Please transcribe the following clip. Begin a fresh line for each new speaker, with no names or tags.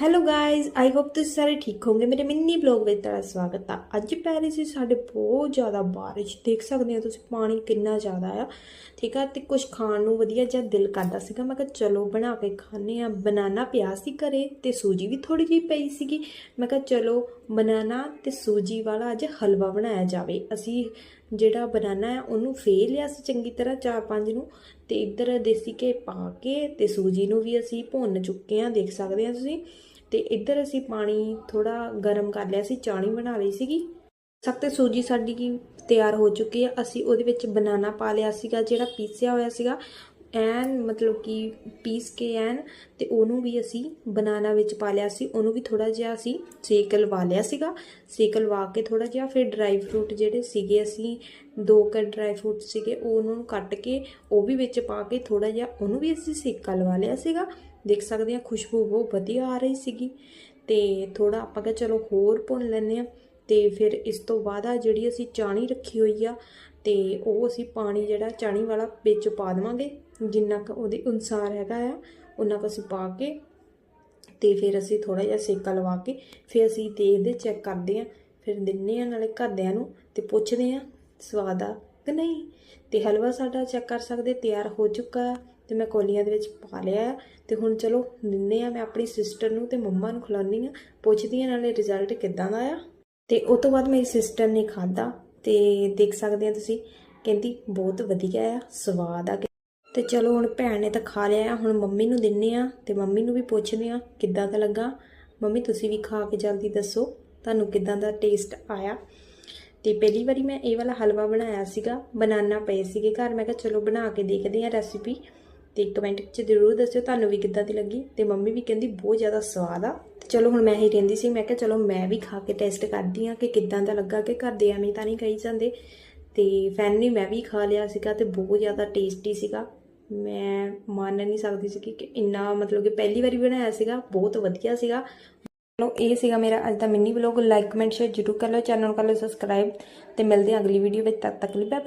Hello guys I hope ਤੁਸੀਂ ਸਾਰੇ ਠੀਕ ਹੋਵੋਗੇ। ਮੇਰੇ ਮਿੰਨੀ ਬਲੌਗ ਵਿੱਚ ਤੁਹਾਡਾ ਸਵਾਗਤ ਆ। ਅੱਜ ਪੈ ਰਹੀ ਸੀ ਸਾਡੇ ਬਹੁਤ ਜ਼ਿਆਦਾ ਬਾਰਿਸ਼ ਦੇਖ ਸਕਦੇ ਹੋ ਤੁਸੀਂ, ਪਾਣੀ ਕਿੰਨਾ ਜ਼ਿਆਦਾ ਆ। ਠੀਕ ਆ, ਤੇ ਕੁਝ ਖਾਣ ਨੂੰ ਵਧੀਆ ਜਿਹਾ ਦਿਲ ਕਰਦਾ ਸੀਗਾ। ਮੈਂ ਕਿਹਾ ਚਲੋ ਬਣਾ ਕੇ ਖਾਣੇ ਆ ਬਨਾਨਾ ਪਿਆ ਸੀ ਘਰੇ ਤੇ ਸੂਜੀ ਵੀ ਥੋੜੀ ਜਿਹੀ ਪਈ ਸੀਗੀ। ਮੈਂ ਕਿਹਾ ਚਲੋ ਬਨਾਨਾ ਤੇ ਸੂਜੀ ਵਾਲਾ ਅੱਜ ਹਲਵਾ ਬਣਾਇਆ ਜਾਵੇ। ਅਸੀਂ ਜਿਹੜਾ ਬਨਾਨਾ ਹੈ, ਉਹਨੂੰ ਫੇਰ ਲਿਆ ਸੀ ਚੰਗੀ ਤਰ੍ਹਾਂ ਚਾਰ ਪੰਜ ਨੂੰ ਤੇ ਇੱਧਰ ਦੇਸੀ ਘੇ ਪਾ ਕੇ ਤੇ ਸੂਜੀ ਨੂੰ ਵੀ ਅਸੀਂ ਭੁੰਨ ਚੁੱਕੇ ਆ ਦੇਖ ਸਕਦੇ ਆ ਤੁਸੀਂ। ਤੇ ਇੱਧਰ ਅਸੀਂ ਪਾਣੀ ਥੋੜਾ ਗਰਮ ਕਰ ਲਿਆ ਸੀ ਚਾਣੀ ਬਣਾ ਲਈ ਸੀਗੀ। ਸਖਤ ਸੂਜੀ ਸਾਡੀ ਕੀ ਤਿਆਰ ਹੋ ਚੁੱਕੀ ਹੈ। ਅਸੀਂ ਉਹਦੇ ਵਿੱਚ ਬਨਾਨਾ ਪਾ ਲਿਆ ਸੀਗਾ, ਜਿਹੜਾ ਪੀਸਿਆ ਹੋਇਆ ਸੀਗਾ। ਐਨ ਮਤਲਬ ਕਿ ਪੀਸ ਕੇ ਐਨ ਤੇ ਉਹਨੂੰ ਵੀ ਅਸੀਂ ਬਨਾਨਾ ਵਿੱਚ ਪਾ ਲਿਆ ਸੀ, ਉਹਨੂੰ ਵੀ ਥੋੜਾ ਜਿਹਾ ਅਸੀਂ ਸੇਕ ਲਵਾ ਲਿਆ ਸੀਗਾ। ਸੇਕ ਲਵਾ ਕੇ ਥੋੜਾ ਜਿਹਾ ਫਿਰ ਡਰਾਈ ਫਰੂਟ ਜਿਹੜੇ ਸੀਗੇ ਅਸੀਂ, ਦੋ ਕ ਡਰਾਈ ਫਰੂਟ ਸੀਗੇ, ਉਹ ਉਹਨਾਂ ਨੂੰ ਕੱਟ ਕੇ ਉਹ ਵੀ ਵਿੱਚ ਪਾ ਕੇ ਥੋੜਾ ਜਿਹਾ ਉਹਨੂੰ ਵੀ ਅਸੀਂ ਸੇਕਾ ਲਵਾ ਲਿਆ ਸੀਗਾ। ਦੇਖ ਸਕਦੇ ਆ ਖੁਸ਼ਬੂ ਬਹੁਤ ਵਧੀਆ ਆ ਰਹੀ ਸੀਗੀ। ਤੇ ਥੋੜਾ ਆਪਾਂ ਕਿਹਾ ਚਲੋ ਹੋਰ ਭੁੰਨ ਲੈਂਦੇ ਆ ਤੇ ਫਿਰ ਇਸ ਤੋਂ ਬਾਅਦ ਆ ਜਿਹੜੀ ਅਸੀਂ ਚਾਣੀ ਰੱਖੀ ਹੋਈ ਆ, ਤੇ ਉਹ ਅਸੀਂ ਪਾਣੀ ਜਿਹੜਾ ਚਾਣੀ ਵਾਲਾ ਵਿੱਚ ਪਾ ਦੇਵਾਂਗੇ। ਜਿੰਨਾ ਕੁ ਉਹਦੇ ਅਨੁਸਾਰ ਹੈਗਾ ਆ ਉਹਨਾਂ ਕੁ ਅਸੀਂ ਪਾ ਕੇ ਤੇ ਫਿਰ ਅਸੀਂ ਥੋੜਾ ਜਿਹਾ ਸੇਕਾ ਲਵਾ ਕੇ ਫਿਰ ਅਸੀਂ ਦੇਖਦੇ ਚੈੱਕ ਕਰਦੇ ਆ। ਫਿਰ ਦਿੰਨੇ ਆ ਨਾਲੇ ਘਰਦਿਆਂ ਨੂੰ ਤੇ ਪੁੱਛਦੇ ਆ ਸਵਾਦ ਆ ਕਿ ਨਹੀਂ। ਤੇ ਹਲਵਾ ਸਾਡਾ ਚੈੱਕ ਕਰ ਸਕਦੇ, ਤਿਆਰ ਹੋ ਚੁੱਕਾ ਆ ਤੇ ਮੈਂ ਕੋਲੀਆਂ ਦੇ ਵਿੱਚ ਪਾ ਲਿਆ ਆ। ਤੇ ਹੁਣ ਚਲੋ ਦਿੰਨੇ ਆ ਮੈਂ ਆਪਣੀ ਸਿਸਟਰ ਨੂੰ ਤੇ ਮੰਮਾ ਨੂੰ ਖਿਲਾਉਣੀ ਆ, ਪੁੱਛਦੀ ਆ ਨਾਲੇ ਰਿਜ਼ਲਟ ਕਿੱਦਾਂ ਦਾ ਆ। ਤੇ ਉਸ ਤੋਂ ਬਾਅਦ ਮੇਰੀ ਸਿਸਟਰ ਨੇ ਖਾਦਾ ਤੇ ਦੇਖ ਸਕਦੇ ਆ ਤੁਸੀਂ, ਕਹਿੰਦੀ ਬਹੁਤ ਵਧੀਆ ਆ, ਸਵਾਦ ਆ। ਤੇ ਚਲੋ ਹੁਣ ਭੈਣ ਨੇ ਤਾਂ ਖਾ ਲਿਆ ਆ, ਹੁਣ ਮੰਮੀ ਨੂੰ ਦਿੰਨੇ ਆ ਤੇ ਮੰਮੀ ਨੂੰ ਵੀ ਪੁੱਛਦੇ ਆ ਕਿੱਦਾਂ ਦਾ ਲੱਗਾ। ਮੰਮੀ ਤੁਸੀਂ ਵੀ ਖਾ ਕੇ ਜਲਦੀ ਦੱਸੋ ਤੁਹਾਨੂੰ ਕਿੱਦਾਂ ਦਾ ਟੇਸਟ ਆਇਆ। ਤੇ ਪਹਿਲੀ ਵਾਰੀ ਮੈਂ ਇਹ ਵਾਲਾ ਹਲਵਾ ਬਣਾਇਆ ਸੀਗਾ, ਬਨਾਨਾ ਪਏ ਸੀਗੇ ਘਰ। ਮੈਂ ਕਿਹਾ ਚਲੋ ਬਣਾ ਕੇ ਦੇਖਦੇ ਆ ਰੈਸਿਪੀ ਤੇ ਕਮੈਂਟ 'ਚ ਜ਼ਰੂਰ ਦੱਸਿਓ ਤੁਹਾਨੂੰ ਵੀ ਕਿੱਦਾਂ ਦੀ ਲੱਗੀ। ਤੇ ਮੰਮੀ ਵੀ ਕਹਿੰਦੀ ਬਹੁਤ ਜ਼ਿਆਦਾ ਸਵਾਦ ਆ। ਤੇ ਚਲੋ ਹੁਣ ਮੈਂ ਹੀ ਰਹਿੰਦੀ ਸੀ, ਮੈਂ ਕਿਹਾ ਚਲੋ ਮੈਂ ਵੀ ਖਾ ਕੇ ਟੈਸਟ ਕਰਦੀ ਆ ਕਿ ਕਿੱਦਾਂ ਦਾ ਲੱਗਾ ਕਿ ਘਰ ਦੇ ਐਵੇਂ ਤਾਂ ਨਹੀਂ ਕਹੀ ਜਾਂਦੇ। ਤੇ ਫੈਨਲੀ ਮੈਂ ਵੀ ਖਾ ਲਿਆ ਸੀਗਾ ਤੇ ਬਹੁਤ ਜ਼ਿਆਦਾ ਟੇਸਟੀ ਸੀਗਾ। ਮੈਂ ਮੰਨ ਨਹੀਂ ਸਕਦੀ ਸੀ ਕਿ ਇੰਨਾ ਮਤਲਬ ਕਿ ਪਹਿਲੀ ਵਾਰੀ ਬਣਾਇਆ ਸੀਗਾ, ਬਹੁਤ ਵਧੀਆ ਸੀਗਾ। ਚਲੋ ਇਹ ਸੀਗਾ ਮੇਰਾ ਅੱਜ ਦਾ mini vlog like comment share ਜ਼ਰੂਰ ਕਰ ਲਓ ਚੈਨਲ ਨੂੰ ਕਰ ਲਓ ਸਬਸਕ੍ਰਾਈਬ ਤੇ ਮਿਲਦੇ ਹਾਂ ਅਗਲੀ ਵੀਡੀਓ ਵਿੱਚ, ਤਦ ਤੱਕ ਲਈ ਬਾਏ